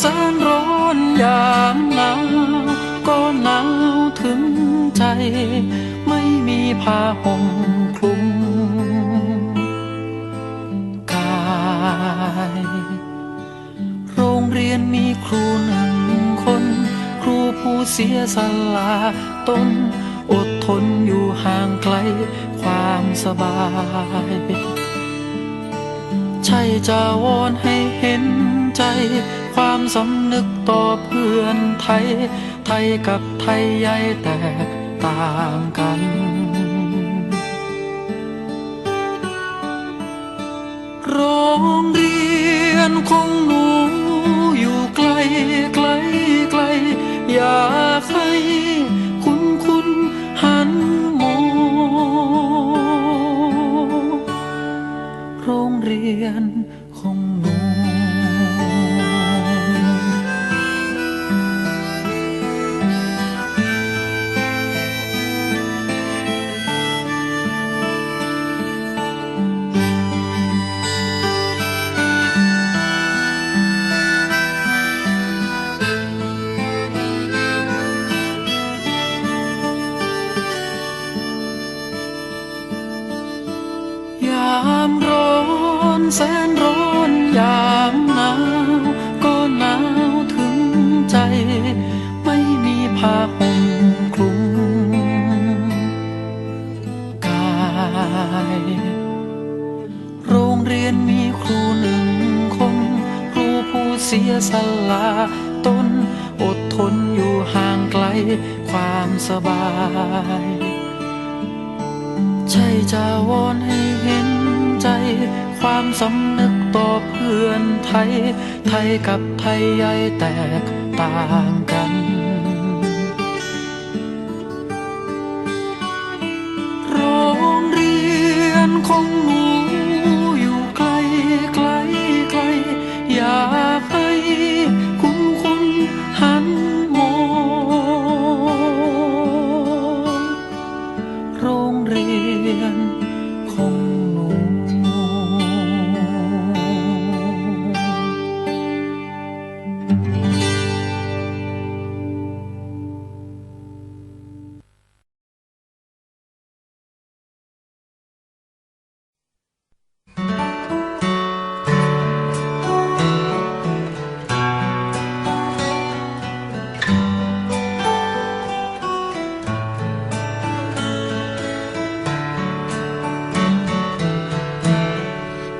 แสนร้อนยามหนาวก็หนาวถึงใจ ไม่มีผ้าห่มคลุมกาย โรงเรียนมีครูหนึ่งคน ครูผู้เสียสละตนอดทนอยู่ห่างไกลความสบาย ช่จะวอนให้เห็นใจ ความสำนึกต่อเพื่อนไทย ไทยกับไทยใหญ่แตกต่างกันโรงเรียนของหนู แสนร้อนยามหนาวก็หนาวถึงใจ ไม่มีผ้าห่มคลุมกาย โรงเรียนมีครูหนึ่งคน ครูผู้เสียสละตนอดทนอยู่ห่างไกลความสบายใช่จะวอนให้เห็นใจ ความสำนึกต่อเพื่อนไทย ไทยกับไทยใหญ่แตกต่าง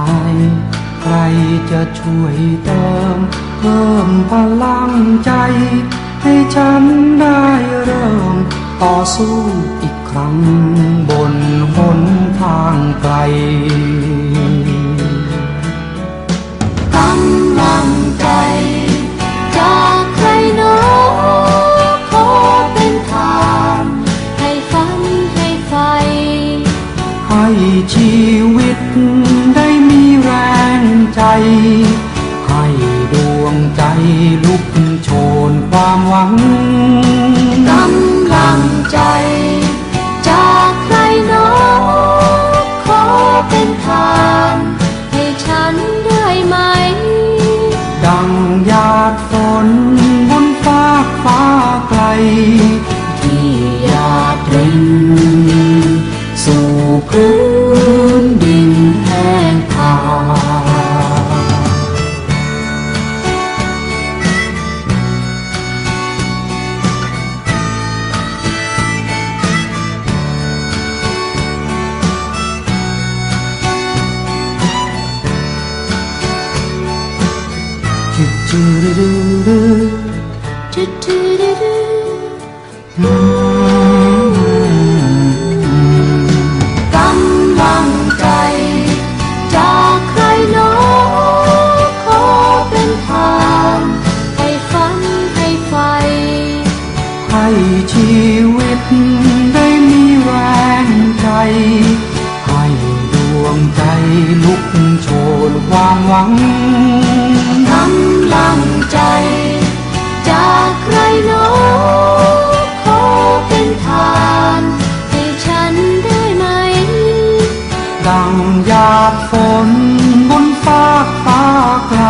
าย ใครจะช่วยเติม เพิ่มพลังใจ ให้ฉันได้เริ่ม ต่อสู้อีกครั้ง บนหนทางไกลกำลังใจจากใครหนอขอเป็นทางให้ฝันให้ไฟให้ชีวิตได้มีแรง ใจ ให้ดวงใจลุกโชนความหวัง กำลังใจจากใครหนอขอเป็นทางให้ฝันให้ไฟ ให้ชีวิตได้มีแรงใจให้ดวง ใจลุกโชนความหวังกำลังใจ จากใครโนอขอเป็นทานให้ฉันได้ไหม ดังหยาดฝนบนฟ้าฟ้าไกล